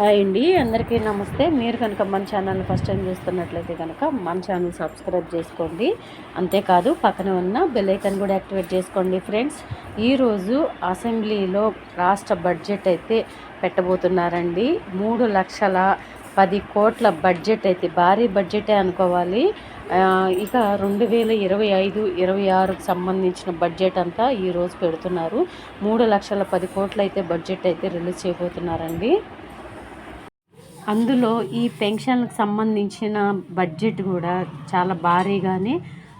Hi అండి అందరికీ నమస్తే. మీరు కనుక మన ఛానల్ ఫస్ట్ టైం చూస్తున్నట్లయితే కనుక మన ఛానల్ సబ్స్క్రైబ్ చేసుకోండి. అంతేకాదు పక్కన ఉన్న బెల్లైకన్ కూడా యాక్టివేట్ చేసుకోండి ఫ్రెండ్స్. ఈరోజు అసెంబ్లీలో రాష్ట్ర బడ్జెట్ అయితే పెట్టబోతున్నారండి. మూడు లక్షల పది కోట్ల బడ్జెట్ అయితే భారీ బడ్జెటే అనుకోవాలి. ఇక రెండు వేల ఇరవై ఐదు ఇరవై ఆరుకు సంబంధించిన బడ్జెట్ అంతా ఈరోజు పెడుతున్నారు. మూడు లక్షల పది కోట్లు అయితే బడ్జెట్ అయితే రిలీజ్ చేయబోతున్నారండి. అందులో ఈ పెన్షన్లకు సంబంధించిన బడ్జెట్ కూడా చాలా భారీగానే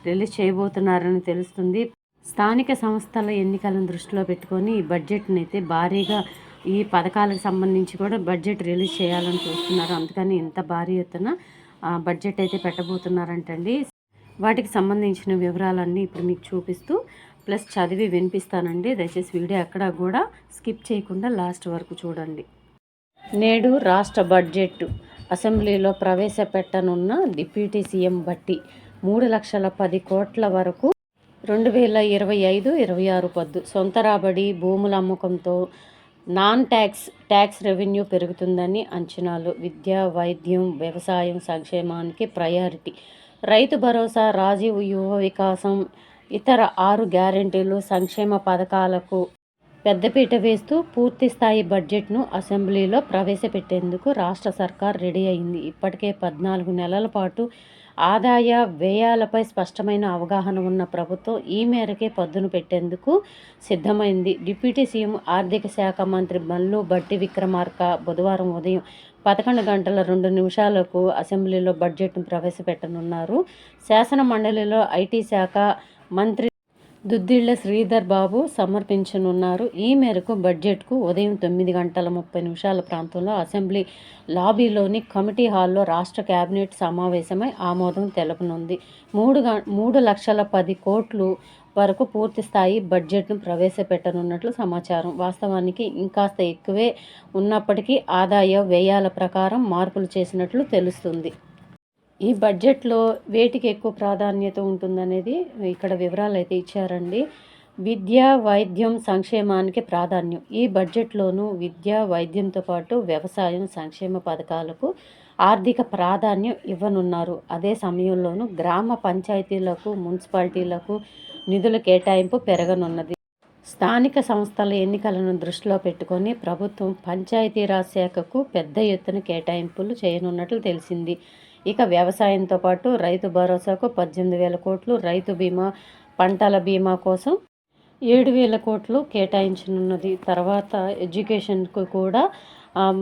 రిలీజ్ చేయబోతున్నారని తెలుస్తుంది. స్థానిక సంస్థల ఎన్నికలను దృష్టిలో పెట్టుకొని ఈ బడ్జెట్ని అయితే భారీగా ఈ పథకాలకు సంబంధించి కూడా బడ్జెట్ రిలీజ్ చేయాలని చూస్తున్నారు. అందుకని ఇంత భారీ ఎత్తున ఆ, బడ్జెట్ అయితే పెట్టబోతున్నారంటండి. వాటికి సంబంధించిన వివరాలన్నీ ఇప్పుడు మీకు చూపిస్తూ ప్లస్ చదివి వినిపిస్తానండి. దయచేసి వీడియో అక్కడ కూడా స్కిప్ చేయకుండా లాస్ట్ వరకు చూడండి. నేడు రాష్ట్ర బడ్జెట్ అసెంబ్లీలో ప్రవేశపెట్టనున్న డిప్యూటీ సీఎం బట్టి మూడు లక్షల పది కోట్ల వరకు రెండు వేల ఇరవై ఐదు ఇరవై ఆరు పద్దు. సొంత రాబడి భూముల అమ్మకంతో నాన్ ట్యాక్స్ ట్యాక్స్ రెవెన్యూ పెరుగుతుందని అంచనాలు. విద్య వైద్యం వ్యవసాయం సంక్షేమానికి ప్రయారిటీ. రైతు భరోసా రాజీవ్ యువ వికాసం ఇతర ఆరు గ్యారెంటీలు సంక్షేమ పథకాలకు పెద్దపీట వేస్తూ పూర్తి స్థాయి బడ్జెట్ను అసెంబ్లీలో ప్రవేశపెట్టేందుకు రాష్ట్ర సర్కార్ రెడీ అయింది. ఇప్పటికే పద్నాలుగు నెలల పాటు ఆదాయ వ్యయాలపై స్పష్టమైన అవగాహన ఉన్న ప్రభుత్వం ఈ మేరకే పద్దును పెట్టేందుకు సిద్ధమైంది. డిప్యూటీ సీఎం ఆర్థిక శాఖ మంత్రి మల్లు బట్టి విక్రమార్క బుధవారం ఉదయం పదకొండు గంటల రెండు నిమిషాలకు అసెంబ్లీలో బడ్జెట్ను ప్రవేశపెట్టనున్నారు. శాసన మండలిలో ఐటీ శాఖ మంత్రి దుద్దిళ్ళ శ్రీధర్ బాబు సమర్పించనున్నారు. ఈ మేరకు బడ్జెట్కు ఉదయం తొమ్మిది గంటల ముప్పై నిమిషాల ప్రాంతంలో అసెంబ్లీ లాబీలోని కమిటీ హాల్లో రాష్ట్ర కేబినెట్ సమావేశమై ఆమోదం తెలపనుంది. మూడు గ మూడు లక్షల పది కోట్లు వరకు పూర్తి స్థాయి బడ్జెట్ను ప్రవేశపెట్టనున్నట్లు సమాచారం. వాస్తవానికి ఇంకాస్త ఎక్కువే ఉన్నప్పటికీ ఆదాయ వ్యయాల ప్రకారం మార్పులు చేసినట్లు తెలుస్తుంది. ఈ బడ్జెట్లో వేటికి ఎక్కువ ప్రాధాన్యత ఉంటుందనేది ఇక్కడ వివరాలు అయితే ఇచ్చారండి. విద్య వైద్యం సంక్షేమానికి ప్రాధాన్యం. ఈ బడ్జెట్లోనూ విద్య వైద్యంతో పాటు వ్యవసాయం సంక్షేమ పథకాలకు ఆర్థిక ప్రాధాన్యం ఇవ్వనున్నారు. అదే సమయంలోనూ గ్రామ పంచాయతీలకు మున్సిపాలిటీలకు నిధుల కేటాయింపు పెరగనున్నది. స్థానిక సంస్థల ఎన్నికలను దృష్టిలో పెట్టుకొని ప్రభుత్వం పంచాయతీరాజ్ శాఖకు పెద్ద ఎత్తున కేటాయింపులు చేయనున్నట్లు తెలిసింది. ఇక వ్యవసాయంతో పాటు రైతు భరోసాకు పద్దెనిమిది వేల కోట్లు రైతు బీమా పంటల బీమా కోసం ఏడు వేల కోట్లు కేటాయించనున్నది. తర్వాత ఎడ్యుకేషన్కు కూడా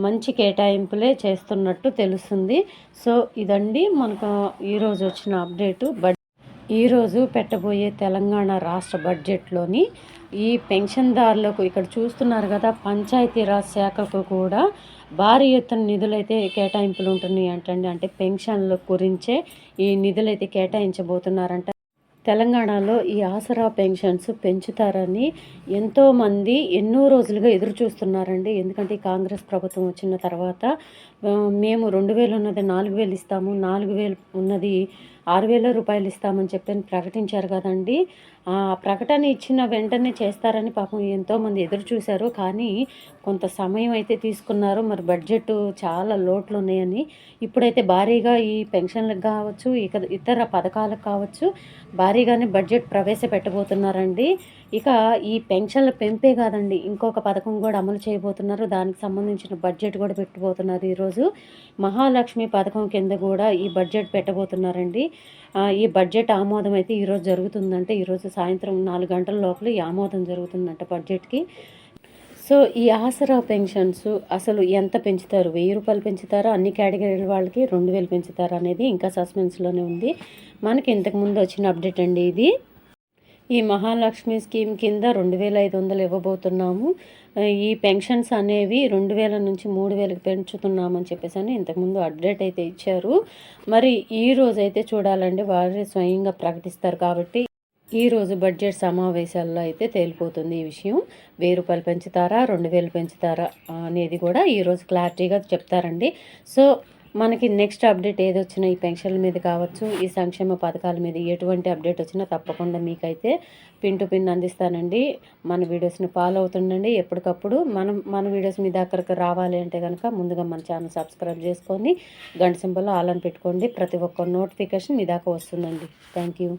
మంచి కేటాయింపులే చేస్తున్నట్టు తెలుస్తుంది. సో ఇదండి మనకు ఈరోజు వచ్చిన అప్డేటు. బడ్ ఈరోజు పెట్టబోయే తెలంగాణ రాష్ట్ర బడ్జెట్లోని ఈ పెన్షన్దారులకు ఇక్కడ చూస్తున్నారు కదా పంచాయతీరాజ్ శాఖకు కూడా భారీ ఎత్తున నిధులైతే కేటాయింపులు ఉంటున్నాయి అంటండి. అంటే పెన్షన్ల గురించే ఈ నిధులైతే కేటాయించబోతున్నారంట. తెలంగాణలో ఈ ఆసరా పెన్షన్స్ పెంచుతారని ఎంతోమంది ఎన్నో రోజులుగా ఎదురు చూస్తున్నారండి. ఎందుకంటే కాంగ్రెస్ ప్రభుత్వం వచ్చిన తర్వాత మేము రెండు వేలు ఉన్నది నాలుగు వేలు ఇస్తాము నాలుగు వేలు ఉన్నది ఆరు వేల రూపాయలు ఇస్తామని చెప్పి ప్రకటించారు కదండి. ఆ ప్రకటన ఇచ్చిన వెంటనే చేస్తారని పాపం ఎంతోమంది ఎదురు చూశారు. కానీ కొంత సమయం అయితే తీసుకున్నారు. మరి బడ్జెట్ చాలా లోట్లు ఉన్నాయని. ఇప్పుడైతే భారీగా ఈ పెన్షన్లకు కావచ్చు ఇక ఇతర పథకాలకు కావచ్చు భారీగానే బడ్జెట్ ప్రవేశపెట్టబోతున్నారండి. ఇక ఈ పెన్షన్ల పెంపే కాదండి ఇంకొక పథకం కూడా అమలు చేయబోతున్నారు. దానికి సంబంధించిన బడ్జెట్ కూడా పెట్టబోతున్నారు. ఈరోజు మహాలక్ష్మి పథకం కింద కూడా ఈ బడ్జెట్ పెట్టబోతున్నారండి. ఈ బడ్జెట్ ఆమోదం అయితే ఈరోజు జరుగుతుందంటే ఈరోజు సాయంత్రం నాలుగు గంటల లోపల ఈ ఆమోదం జరుగుతుందంట బడ్జెట్కి. సో ఈ ఆసరా పెన్షన్స్ అసలు ఎంత పెంచుతారు? వెయ్యి రూపాయలు పెంచుతారా? అన్ని కేటగిరీల వాళ్ళకి రెండు వేలు పెంచుతారా అనేది ఇంకా సస్పెన్స్లోనే ఉంది. మనకి ఇంతకుముందు వచ్చిన అప్డేట్ అండి ఇది. ఈ మహాలక్ష్మి స్కీమ్ కింద రెండు వేల ఐదు వందలు ఇవ్వబోతున్నాము. ఈ పెన్షన్స్ అనేవి రెండు వేల నుంచి మూడు వేలకు పెంచుతున్నామని చెప్పేసి అని ఇంతకుముందు అప్డేట్ అయితే ఇచ్చారు. మరి ఈ రోజు అయితే చూడాలండి వారే స్వయంగా ప్రకటిస్తారు కాబట్టి ఈ రోజు బడ్జెట్ సమావేశాల్లో అయితే తేలిపోతుంది ఈ విషయం. వెయ్యి రూపాయలు పెంచుతారా రెండు వేలు పెంచుతారా అనేది కూడా ఈరోజు క్లారిటీగా చెప్తారండి. సో మనకి నెక్స్ట్ అప్డేట్ ఏది వచ్చినా ఈ పెన్షన్ల మీద కావచ్చు ఈ సంక్షేమ పథకాల మీద ఎటువంటి అప్డేట్ వచ్చినా తప్పకుండా మీకైతే పిన్ టు పిన్ అందిస్తానండి. మన వీడియోస్ని ఫాలో అవుతుండండి. ఎప్పటికప్పుడు మనం మన వీడియోస్ మీద అక్కడికి రావాలి అంటే కనుక ముందుగా మన ఛానల్ సబ్స్క్రైబ్ చేసుకొని గంట సింబల్ ఆల్ అని పెట్టుకోండి. ప్రతి ఒక్క నోటిఫికేషన్ మీ దాకా వస్తుందండి. Thank you